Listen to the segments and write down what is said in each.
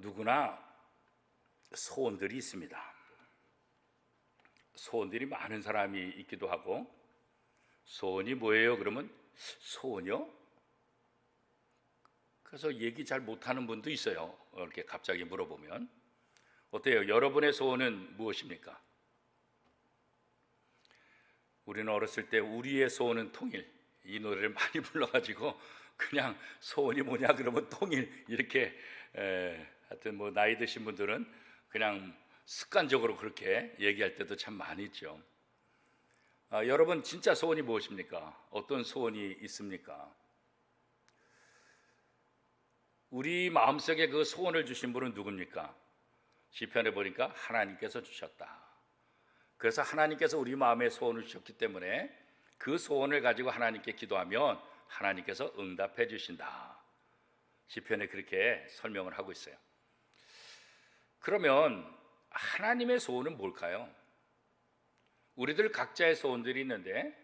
누구나 소원들이 있습니다. 소원들이 많은 사람이 있기도 하고 소원이 뭐예요? 그러면 소원이요? 그래서 얘기 잘 못하는 분도 있어요. 이렇게 갑자기 물어보면 어때요? 여러분의 소원은 무엇입니까? 우리는 어렸을 때 우리의 소원은 통일 이 노래를 많이 불러가지고 그냥 소원이 뭐냐 그러면 통일 이렇게 에, 하여튼 뭐 나이 드신 분들은 그냥 습관적으로 그렇게 얘기할 때도 참 많이 있죠. 아, 여러분 진짜 소원이 무엇입니까? 어떤 소원이 있습니까? 우리 마음속에 그 소원을 주신 분은 누굽니까? 시편에 보니까 하나님께서 주셨다. 그래서 하나님께서 우리 마음에 소원을 주셨기 때문에 그 소원을 가지고 하나님께 기도하면 하나님께서 응답해 주신다. 시편에 그렇게 설명을 하고 있어요. 그러면 하나님의 소원은 뭘까요? 우리들 각자의 소원들이 있는데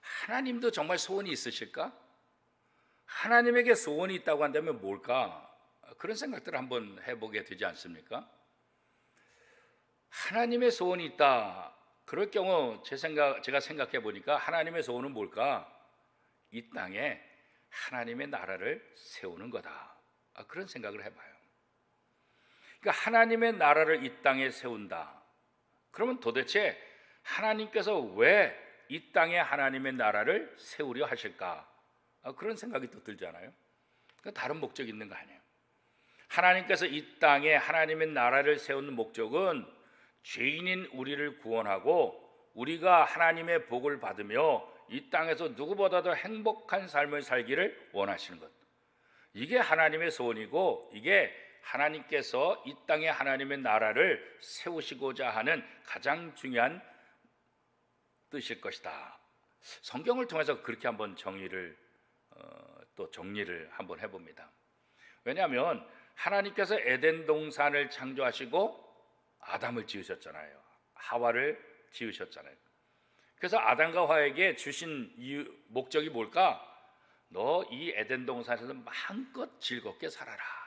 하나님도 정말 소원이 있으실까? 하나님에게 소원이 있다고 한다면 뭘까? 그런 생각들을 한번 해보게 되지 않습니까? 하나님의 소원이 있다. 그럴 경우 제 생각 제가 생각해 보니까 하나님의 소원은 뭘까? 이 땅에 하나님의 나라를 세우는 거다. 아, 그런 생각을 해봐요. 그러니까 하나님의 나라를 이 땅에 세운다. 그러면 도대체 하나님께서 왜 이 땅에 하나님의 나라를 세우려 하실까? 아, 그런 생각이 또 들잖아요. 그러니까 다른 목적이 있는 거 아니에요. 하나님께서 이 땅에 하나님의 나라를 세우는 목적은 죄인인 우리를 구원하고 우리가 하나님의 복을 받으며 이 땅에서 누구보다도 행복한 삶을 살기를 원하시는 것. 이게 하나님의 소원이고 이게 하나님께서 이 땅에 하나님의 나라를 세우시고자 하는 가장 중요한 뜻일 것이다. 성경을 통해서 그렇게 한번 정의를 어, 또 정리를 한번 해봅니다. 왜냐하면 하나님께서 에덴 동산을 창조하시고 아담을 지으셨잖아요. 하와를 지으셨잖아요. 그래서 아담과 하와에게 주신 이유, 목적이 뭘까? 너 이 에덴 동산에서 마음껏 즐겁게 살아라.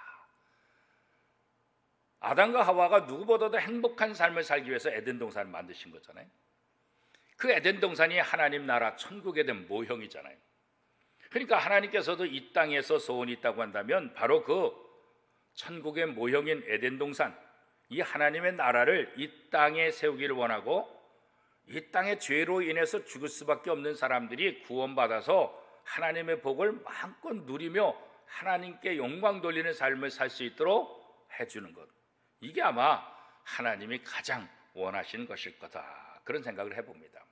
아담과 하와가 누구보다도 행복한 삶을 살기 위해서 에덴 동산을 만드신 거잖아요. 그 에덴 동산이 하나님 나라 천국에 대한 모형이잖아요. 그러니까 하나님께서도 이 땅에서 소원이 있다고 한다면 바로 그 천국의 모형인 에덴 동산 이 하나님의 나라를 이 땅에 세우기를 원하고 이 땅의 죄로 인해서 죽을 수밖에 없는 사람들이 구원받아서 하나님의 복을 마음껏 누리며 하나님께 영광 돌리는 삶을 살 수 있도록 해주는 것. 이게 아마 하나님이 가장 원하시는 것일 거다. 그런 생각을 해봅니다.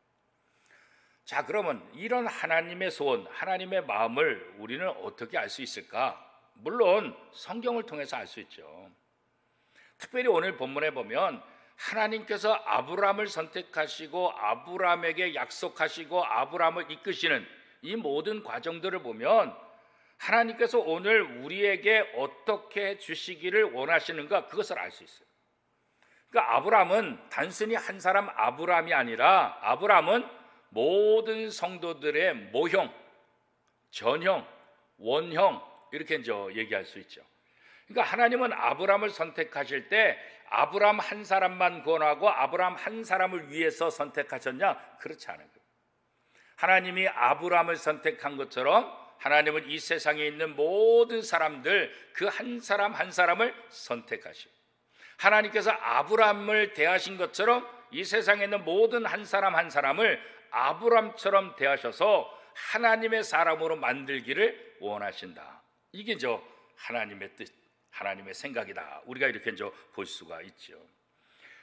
자, 그러면 이런 하나님의 소원, 하나님의 마음을 우리는 어떻게 알 수 있을까? 물론 성경을 통해서 알 수 있죠. 특별히 오늘 본문에 보면 하나님께서 아브라함을 선택하시고 아브라함에게 약속하시고 아브라함을 이끄시는 이 모든 과정들을 보면 하나님께서 오늘 우리에게 어떻게 주시기를 원하시는가 그것을 알 수 있어요. 그러니까 아브라함은 단순히 한 사람 아브라함이 아니라 아브라함은 모든 성도들의 모형, 전형, 원형 이렇게 이제 얘기할 수 있죠. 그러니까 하나님은 아브라함을 선택하실 때 아브라함 한 사람만 구원하고 아브라함 한 사람을 위해서 선택하셨냐? 그렇지 않아요. 하나님이 아브라함을 선택한 것처럼 하나님은 이 세상에 있는 모든 사람들 그 한 사람 한 사람을 선택하시고 하나님께서 아브라함을 대하신 것처럼 이 세상에 있는 모든 한 사람 한 사람을 아브람처럼 대하셔서 하나님의 사람으로 만들기를 원하신다. 이게 저 하나님의 뜻, 하나님의 생각이다. 우리가 이렇게 이제 볼 수가 있죠.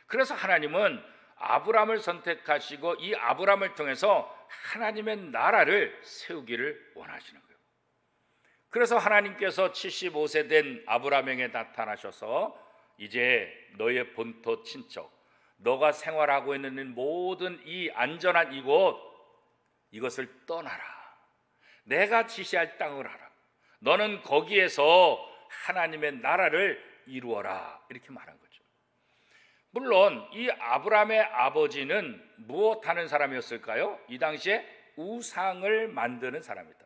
그래서 하나님은 아브람을 선택하시고 이 아브람을 통해서 하나님의 나라를 세우기를 원하시는 거예요. 그래서 하나님께서 75세 된 아브라함에게 나타나셔서 이제 너의 본토 친척, 너가 생활하고 있는 모든 이 안전한 이곳 이것을 떠나라. 내가 지시할 땅을 하라. 너는 거기에서 하나님의 나라를 이루어라. 이렇게 말한 거죠. 물론 이 아브라함의 아버지는 무엇 하는 사람이었을까요? 이 당시에 우상을 만드는 사람이다.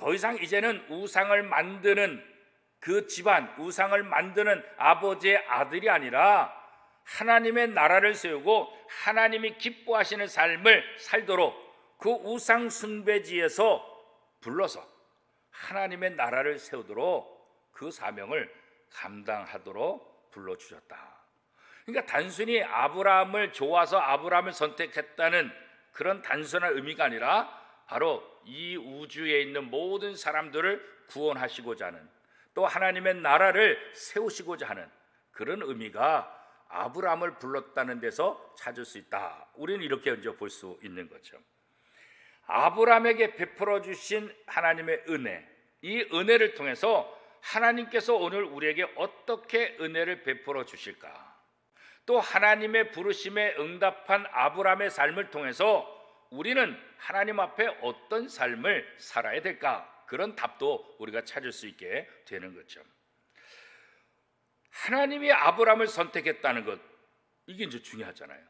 더 이상 이제는 우상을 만드는 그 집안 우상을 만드는 아버지의 아들이 아니라 하나님의 나라를 세우고 하나님이 기뻐하시는 삶을 살도록 그 우상 숭배지에서 불러서 하나님의 나라를 세우도록 그 사명을 감당하도록 불러 주셨다. 그러니까 단순히 아브라함을 좋아서 아브라함을 선택했다는 그런 단순한 의미가 아니라 바로 이 우주에 있는 모든 사람들을 구원하시고자 하는 또 하나님의 나라를 세우시고자 하는 그런 의미가 아브라함을 불렀다는 데서 찾을 수 있다. 우리는 이렇게 이제 볼 수 있는 거죠. 아브라함에게 베풀어 주신 하나님의 은혜, 이 은혜를 통해서 하나님께서 오늘 우리에게 어떻게 은혜를 베풀어 주실까? 또 하나님의 부르심에 응답한 아브라함의 삶을 통해서 우리는 하나님 앞에 어떤 삶을 살아야 될까? 그런 답도 우리가 찾을 수 있게 되는 거죠. 하나님이 아브라함을 선택했다는 것 이게 이제 중요하잖아요.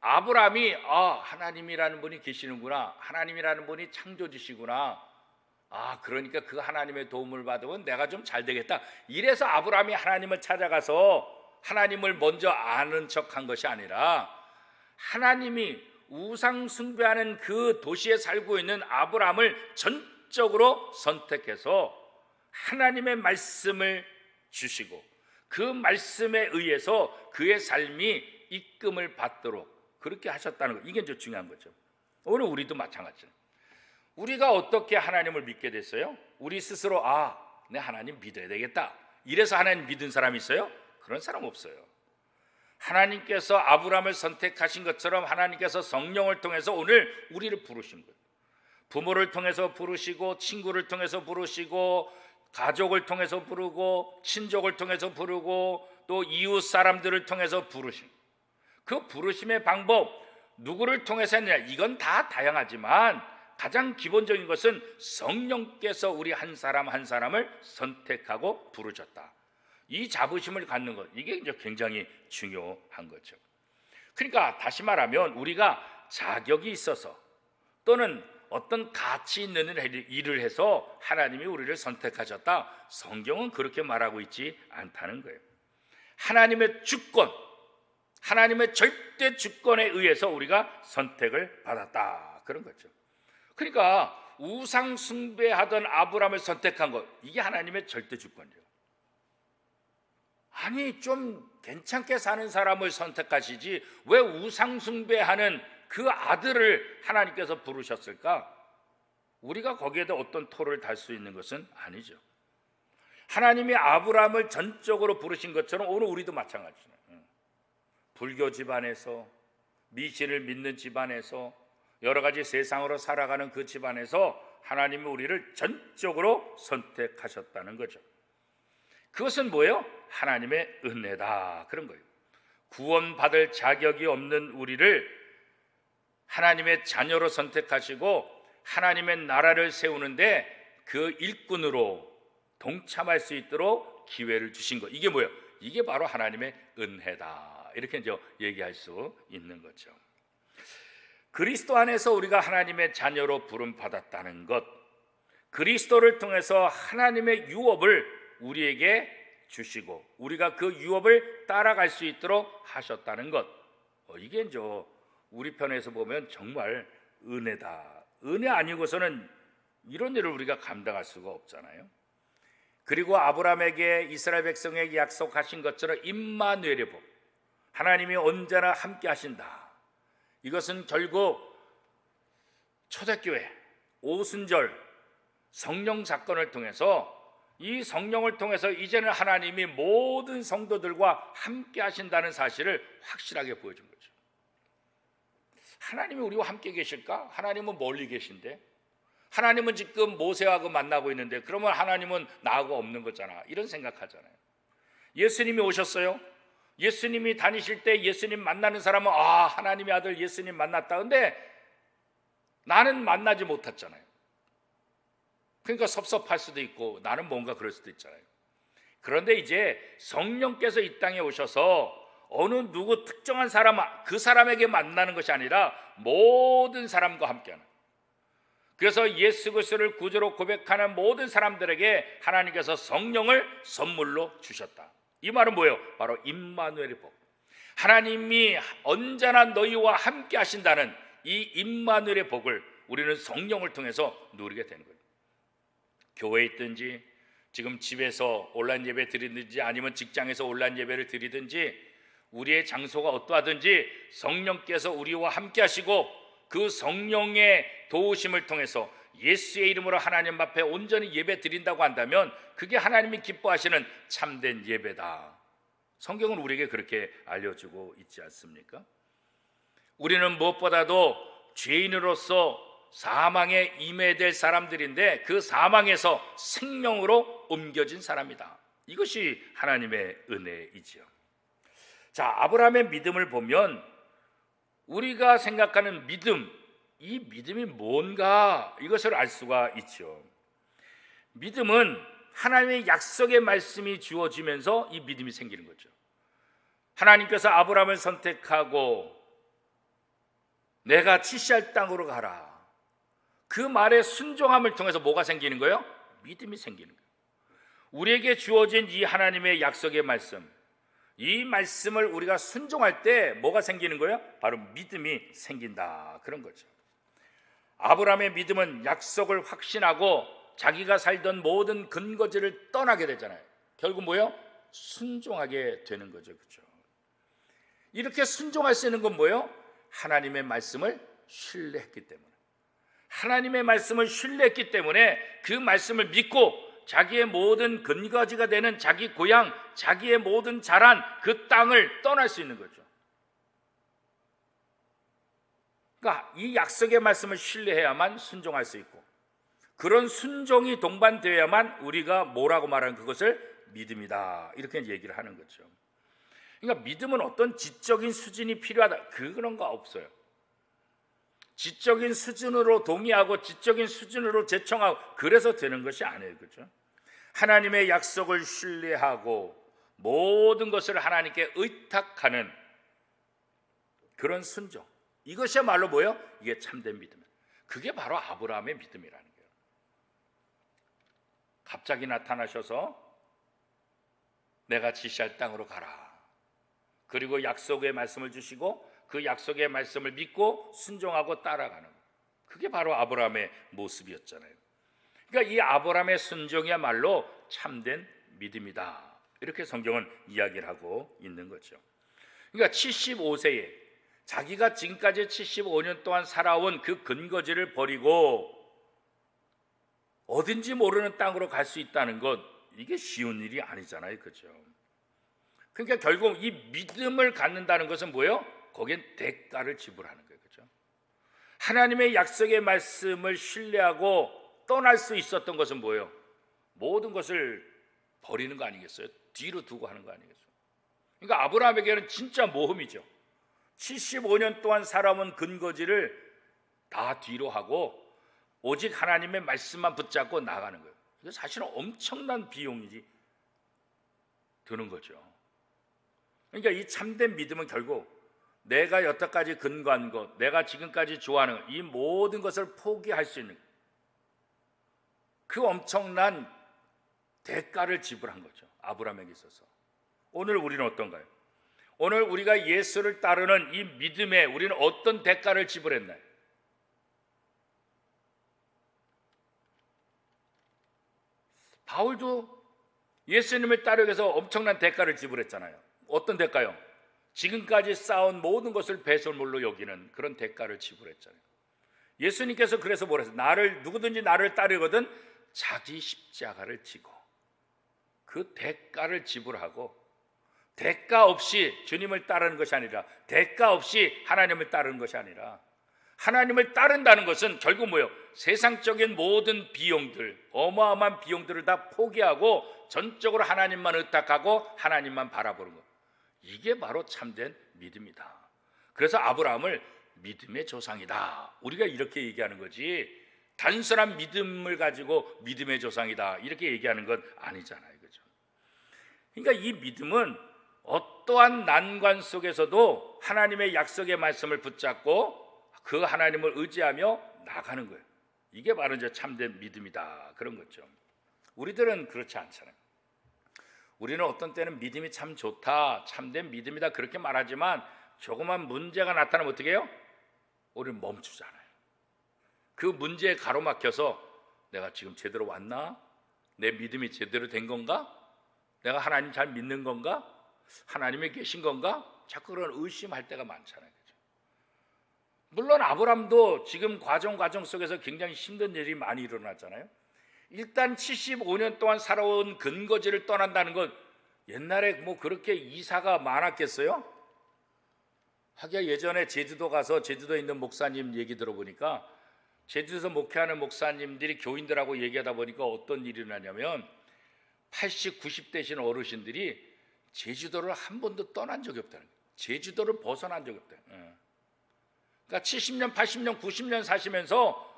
아브라함이 아 하나님이라는 분이 계시는구나 하나님이라는 분이 창조주시구나 아 그러니까 그 하나님의 도움을 받으면 내가 좀 잘 되겠다 이래서 아브라함이 하나님을 찾아가서 하나님을 먼저 아는 척한 것이 아니라 하나님이 우상 숭배하는 그 도시에 살고 있는 아브라함을 전적으로 선택해서 하나님의 말씀을 주시고 그 말씀에 의해서 그의 삶이 입금을 받도록 그렇게 하셨다는 거 이게 이제 중요한 거죠. 오늘 우리도 마찬가지죠. 우리가 어떻게 하나님을 믿게 됐어요? 우리 스스로 아, 내 하나님 믿어야 되겠다. 이래서 하나님 믿은 사람이 있어요? 그런 사람 없어요. 하나님께서 아브라함을 선택하신 것처럼 하나님께서 성령을 통해서 오늘 우리를 부르신 거예요. 부모를 통해서 부르시고 친구를 통해서 부르시고 가족을 통해서 부르고 친족을 통해서 부르고 또 이웃 사람들을 통해서 부르심. 그 부르심의 방법 누구를 통해서 했느냐 이건 다 다양하지만 가장 기본적인 것은 성령께서 우리 한 사람 한 사람을 선택하고 부르셨다. 이 자부심을 갖는 것 이게 이제 굉장히 중요한 거죠. 그러니까 다시 말하면 우리가 자격이 있어서 또는 어떤 가치 있는 일을 해서 하나님이 우리를 선택하셨다. 성경은 그렇게 말하고 있지 않다는 거예요. 하나님의 주권, 하나님의 절대 주권에 의해서 우리가 선택을 받았다. 그런 거죠. 그러니까 우상 숭배하던 아브라함을 선택한 것 이게 하나님의 절대 주권이에요. 아니 좀 괜찮게 사는 사람을 선택하시지 왜 우상숭배하는 그 아들을 하나님께서 부르셨을까? 우리가 거기에다 어떤 토를 달 수 있는 것은 아니죠. 하나님이 아브라함을 전적으로 부르신 것처럼 오늘 우리도 마찬가지예요. 불교 집안에서 미신을 믿는 집안에서 여러 가지 세상으로 살아가는 그 집안에서 하나님이 우리를 전적으로 선택하셨다는 거죠. 그것은 뭐예요? 하나님의 은혜다. 그런 거예요. 구원받을 자격이 없는 우리를 하나님의 자녀로 선택하시고 하나님의 나라를 세우는데 그 일꾼으로 동참할 수 있도록 기회를 주신 것. 이게 뭐예요? 이게 바로 하나님의 은혜다. 이렇게 이제 얘기할 수 있는 거죠. 그리스도 안에서 우리가 하나님의 자녀로 부름 받았다는 것. 그리스도를 통해서 하나님의 유업을 우리에게 주시고 우리가 그 유업을 따라갈 수 있도록 하셨다는 것. 어, 이게 이제 우리 편에서 보면 정말 은혜다. 은혜 아니고서는 이런 일을 우리가 감당할 수가 없잖아요. 그리고 아브라함에게 이스라엘 백성에게 약속하신 것처럼 임마누엘의 복. 하나님이 언제나 함께 하신다. 이것은 결국 초대교회 오순절 성령 사건을 통해서 이 성령을 통해서 이제는 하나님이 모든 성도들과 함께 하신다는 사실을 확실하게 보여준 거죠. 하나님이 우리와 함께 계실까? 하나님은 멀리 계신데. 하나님은 지금 모세하고 만나고 있는데 그러면 하나님은 나하고 없는 거잖아. 이런 생각하잖아요. 예수님이 오셨어요. 예수님이 다니실 때 예수님 만나는 사람은 아, 하나님의 아들 예수님 만났다. 근데 나는 만나지 못했잖아요. 그러니까 섭섭할 수도 있고 나는 뭔가 그럴 수도 있잖아요. 그런데 이제 성령께서 이 땅에 오셔서 어느 누구 특정한 사람 그 사람에게 만나는 것이 아니라 모든 사람과 함께하는 그래서 예수 그리스도를 구주로 고백하는 모든 사람들에게 하나님께서 성령을 선물로 주셨다. 이 말은 뭐예요? 바로 임마누엘의 복. 하나님이 언제나 너희와 함께 하신다는 이 임마누엘의 복을 우리는 성령을 통해서 누리게 되는 거예요. 교회에 있든지 지금 집에서 온라인 예배 드리든지 아니면 직장에서 온라인 예배를 드리든지 우리의 장소가 어떠하든지 성령께서 우리와 함께 하시고 그 성령의 도우심을 통해서 예수의 이름으로 하나님 앞에 온전히 예배 드린다고 한다면 그게 하나님이 기뻐하시는 참된 예배다. 성경은 우리에게 그렇게 알려주고 있지 않습니까? 우리는 무엇보다도 죄인으로서 사망에 임해될 사람들인데 그 사망에서 생명으로 옮겨진 사람이다. 이것이 하나님의 은혜이지요. 자, 아브라함의 믿음을 보면 우리가 생각하는 믿음, 이 믿음이 뭔가 이것을 알 수가 있죠. 믿음은 하나님의 약속의 말씀이 주어지면서 이 믿음이 생기는 거죠. 하나님께서 아브라함을 선택하고 내가 치시할 땅으로 가라. 그 말에 순종함을 통해서 뭐가 생기는 거예요? 믿음이 생기는 거예요. 우리에게 주어진 이 하나님의 약속의 말씀, 이 말씀을 우리가 순종할 때 뭐가 생기는 거예요? 바로 믿음이 생긴다. 그런 거죠. 아브라함의 믿음은 약속을 확신하고 자기가 살던 모든 근거지를 떠나게 되잖아요. 결국 뭐예요? 순종하게 되는 거죠. 그렇죠? 이렇게 순종할 수 있는 건 뭐예요? 하나님의 말씀을 신뢰했기 때문에. 하나님의 말씀을 신뢰했기 때문에 그 말씀을 믿고 자기의 모든 근거지가 되는 자기 고향, 자기의 모든 자란 그 땅을 떠날 수 있는 거죠. 그러니까 이 약속의 말씀을 신뢰해야만 순종할 수 있고 그런 순종이 동반되어야만 우리가 뭐라고 말하는 그것을 믿음이다. 이렇게 얘기를 하는 거죠. 그러니까 믿음은 어떤 지적인 수준이 필요하다. 그런 거 없어요. 지적인 수준으로 동의하고 지적인 수준으로 제청하고 그래서 되는 것이 아니에요. 그렇죠? 하나님의 약속을 신뢰하고 모든 것을 하나님께 의탁하는 그런 순종. 이것이야말로 뭐예요? 이게 참된 믿음. 그게 바로 아브라함의 믿음이라는 거예요. 갑자기 나타나셔서 내가 지시할 땅으로 가라. 그리고 약속의 말씀을 주시고 그 약속의 말씀을 믿고 순종하고 따라가는 그게 바로 아브라함의 모습이었잖아요. 그러니까 이 아브라함의 순종이야말로 참된 믿음이다. 이렇게 성경은 이야기를 하고 있는 거죠. 그러니까 75세에 자기가 지금까지 75년 동안 살아온 그 근거지를 버리고 어딘지 모르는 땅으로 갈 수 있다는 것 이게 쉬운 일이 아니잖아요. 그죠? 그러니까 결국 이 믿음을 갖는다는 것은 뭐예요? 거기엔 대가를 지불하는 거예요. 그죠? 하나님의 약속의 말씀을 신뢰하고 떠날 수 있었던 것은 뭐예요? 모든 것을 버리는 거 아니겠어요? 뒤로 두고 하는 거 아니겠어요? 그러니까 아브라함에게는 진짜 모험이죠. 75년 동안 살아온 근거지를 다 뒤로 하고 오직 하나님의 말씀만 붙잡고 나가는 거예요. 이거 사실은 엄청난 비용이지 드는 거죠. 그러니까 이 참된 믿음은 결국 내가 여태까지 근거한 것, 내가 지금까지 좋아하는 것, 이 모든 것을 포기할 수 있는 그 엄청난 대가를 지불한 거죠. 아브라함에게 있어서. 오늘 우리는 어떤가요? 오늘 우리가 예수를 따르는 이 믿음에 우리는 어떤 대가를 지불했나요? 바울도 예수님을 따르기 위해서 엄청난 대가를 지불했잖아요. 어떤 대가요? 지금까지 쌓은 모든 것을 배설물로 여기는 그런 대가를 지불했잖아요. 예수님께서 그래서 뭐랬어요? 나를 누구든지 나를 따르거든 자기 십자가를 지고 그 대가를 지불하고 대가 없이 주님을 따르는 것이 아니라 대가 없이 하나님을 따르는 것이 아니라 하나님을 따른다는 것은 결국 뭐예요? 세상적인 모든 비용들, 어마어마한 비용들을 다 포기하고 전적으로 하나님만 의탁하고 하나님만 바라보는 것. 이게 바로 참된 믿음이다. 그래서 아브라함을 믿음의 조상이다. 우리가 이렇게 얘기하는 거지. 단순한 믿음을 가지고 믿음의 조상이다. 이렇게 얘기하는 건 아니잖아요. 그죠? 그러니까 이 믿음은 어떠한 난관 속에서도 하나님의 약속의 말씀을 붙잡고 그 하나님을 의지하며 나가는 거예요. 이게 바로 이제 참된 믿음이다 그런 거죠. 우리들은 그렇지 않잖아요. 우리는 어떤 때는 믿음이 참 좋다, 참된 믿음이다 그렇게 말하지만 조그만 문제가 나타나면 어떻게 해요? 우리는 멈추잖아요. 그 문제에 가로막혀서 내가 지금 제대로 왔나? 내 믿음이 제대로 된 건가? 내가 하나님 잘 믿는 건가? 하나님이 계신 건가? 자꾸 그런 의심할 때가 많잖아요. 그죠? 물론 아브람도 지금 과정 과정 속에서 굉장히 힘든 일이 많이 일어났잖아요. 일단 75년 동안 살아온 근거지를 떠난다는 건 옛날에 뭐 그렇게 이사가 많았겠어요? 하기야 예전에 제주도 가서 제주도에 있는 목사님 얘기 들어보니까 제주도에서 목회하는 목사님들이 교인들하고 얘기하다 보니까 어떤 일이 나냐면 80, 90대신 어르신들이 제주도를 한 번도 떠난 적이 없다는 거예요. 제주도를 벗어난 적이 없다. 예. 그러니까 70년, 80년, 90년 사시면서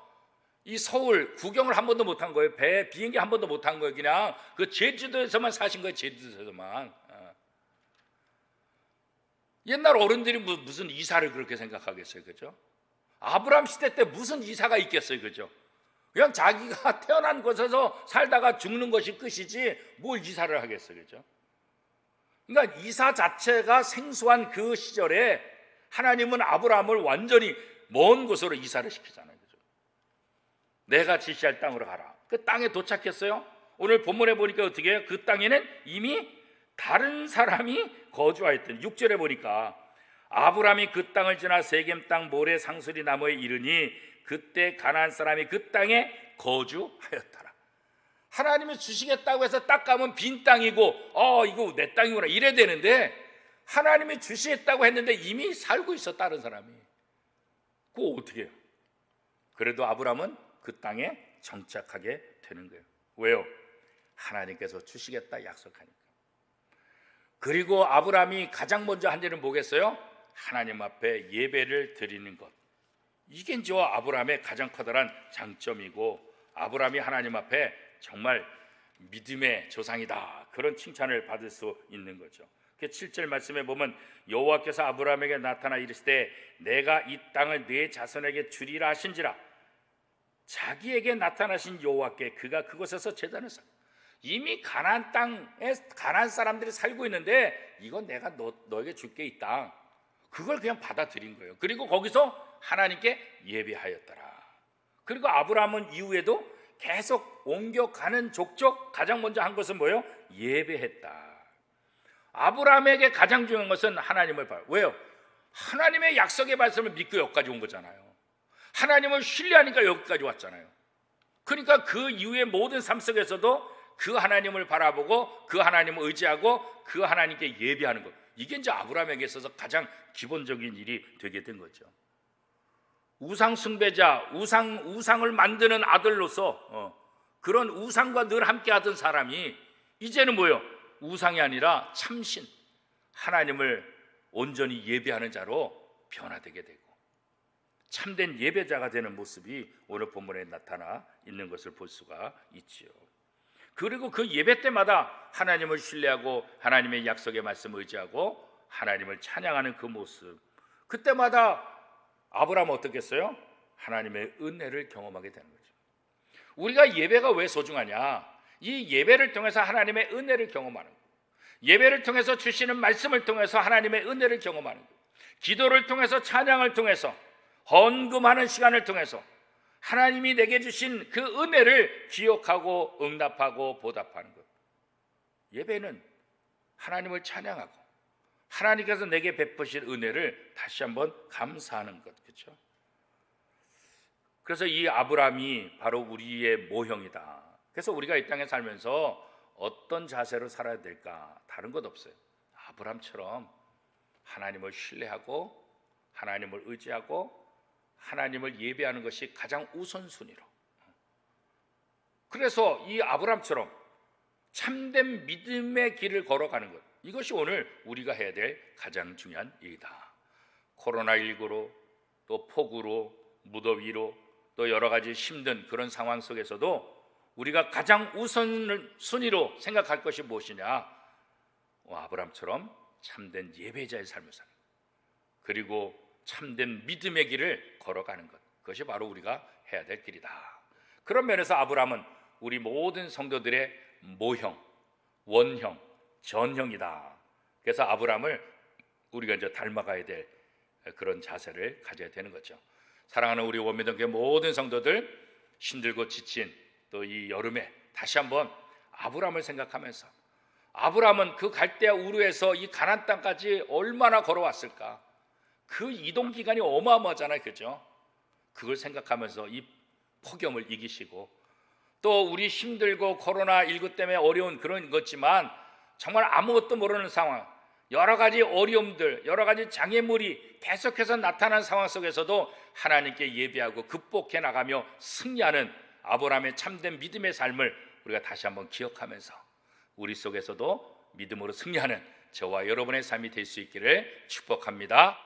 이 서울 구경을 한 번도 못한 거예요. 배 비행기 한 번도 못한 거예요. 그냥 그 제주도에서만 사신 거예요. 제주도에서만. 예. 옛날 어른들이 무- 무슨 이사를 그렇게 생각하겠어요, 그죠? 아브람 시대 때 무슨 이사가 있겠어요, 그죠? 그냥 자기가 태어난 곳에서 살다가 죽는 것이 끝이지 뭘 이사를 하겠어요, 그죠? 그러니까 이사 자체가 생소한 그 시절에 하나님은 아브라함을 완전히 먼 곳으로 이사를 시키잖아요? 내가 지시할 땅으로 가라. 그 땅에 도착했어요. 오늘 본문에 보니까 어떻게 해요? 그 땅에는 이미 다른 사람이 거주하였던 6절에 보니까 아브라함이 그 땅을 지나 세겜 땅 모래 상수리 나무에 이르니 그때 가나안 사람이 그 땅에 거주하였더라. 하나님이 주시겠다고 해서 딱 가면 빈 땅이고 어 이거 내 땅이구나 이래 되는데 하나님이 주시겠다고 했는데 이미 살고 있어 다른 사람이. 그거 어떻게 해요? 그래도 아브라함은 그 땅에 정착하게 되는 거예요. 왜요? 하나님께서 주시겠다 약속하니까. 그리고 아브라함이 가장 먼저 한 일은 뭐겠어요? 하나님 앞에 예배를 드리는 것. 이게 이제 아브라함의 가장 커다란 장점이고 아브라함이 하나님 앞에 정말 믿음의 조상이다. 그런 칭찬을 받을 수 있는 거죠. 그 7절 말씀에 보면 여호와께서 아브라함에게 나타나 이르시되 내가 이 땅을 네 자손에게 주리라 하신지라 자기에게 나타나신 여호와께 그가 그곳에서 제단을 쌓 이미 가나안 땅에 가나안 사람들이 살고 있는데 이건 내가 너, 너에게 줄게 이 땅. 그걸 그냥 받아들인 거예요. 그리고 거기서 하나님께 예배하였더라. 그리고 아브라함은 이후에도 계속 옮겨가는 족족 가장 먼저 한 것은 뭐예요? 예배했다. 아브라함에게 가장 중요한 것은 하나님을 봐. 왜요? 하나님의 약속의 말씀을 믿고 여기까지 온 거잖아요. 하나님을 신뢰하니까 여기까지 왔잖아요. 그러니까 그 이후의 모든 삶 속에서도 그 하나님을 바라보고 그 하나님을 의지하고 그 하나님께 예배하는 것. 이게 이제 아브라함에게 있어서 가장 기본적인 일이 되게 된 거죠. 우상 숭배자, 우상 우상을 만드는 아들로서 어, 그런 우상과 늘 함께하던 사람이 이제는 뭐요? 우상이 아니라 참신 하나님을 온전히 예배하는 자로 변화되게 되고 참된 예배자가 되는 모습이 오늘 본문에 나타나 있는 것을 볼 수가 있지요. 그리고 그 예배 때마다 하나님을 신뢰하고 하나님의 약속의 말씀을 의지하고 하나님을 찬양하는 그 모습. 그때마다 아브라함은 어떻겠어요? 하나님의 은혜를 경험하게 되는 거죠. 우리가 예배가 왜 소중하냐? 이 예배를 통해서 하나님의 은혜를 경험하는 거예요. 예배를 통해서 주시는 말씀을 통해서 하나님의 은혜를 경험하는 거예요. 기도를 통해서 찬양을 통해서 헌금하는 시간을 통해서 하나님이 내게 주신 그 은혜를 기억하고 응답하고 보답하는 것. 예배는 하나님을 찬양하고 하나님께서 내게 베푸신 은혜를 다시 한번 감사하는 것. 그렇죠? 그래서 이 아브라함이 바로 우리의 모형이다. 그래서 우리가 이 땅에 살면서 어떤 자세로 살아야 될까? 다른 것 없어요. 아브라함처럼 하나님을 신뢰하고 하나님을 의지하고 하나님을 예배하는 것이 가장 우선순위로. 그래서 이 아브람처럼 참된 믿음의 길을 걸어가는 것. 이것이 오늘 우리가 해야 될 가장 중요한 일이다. 코로나19로 또 폭우로 무더위로 또 여러 가지 힘든 그런 상황 속에서도 우리가 가장 우선 순위로 생각할 것이 무엇이냐? 어, 아브람처럼 참된 예배자의 삶을 사는 것. 그리고 참된 믿음의 길을 걸어가는 것. 그것이 바로 우리가 해야 될 길이다. 그런 면에서 아브라함은 우리 모든 성도들의 모형, 원형, 전형이다. 그래서 아브라함을 우리가 이제 닮아가야 될 그런 자세를 가져야 되는 거죠. 사랑하는 우리 원미동교 모든 성도들 힘들고 지친 또 이 여름에 다시 한번 아브라함을 생각하면서 아브라함은 그 갈대아 우르에서 이 가난 땅까지 얼마나 걸어왔을까? 그 이동 기간이 어마어마하잖아요, 그죠? 그걸 생각하면서 이 폭염을 이기시고 또 우리 힘들고 코로나 19 때문에 어려운 그런 거지만 정말 아무것도 모르는 상황, 여러 가지 어려움들, 여러 가지 장애물이 계속해서 나타난 상황 속에서도 하나님께 예배하고 극복해 나가며 승리하는 아브라함의 참된 믿음의 삶을 우리가 다시 한번 기억하면서 우리 속에서도 믿음으로 승리하는 저와 여러분의 삶이 될 수 있기를 축복합니다.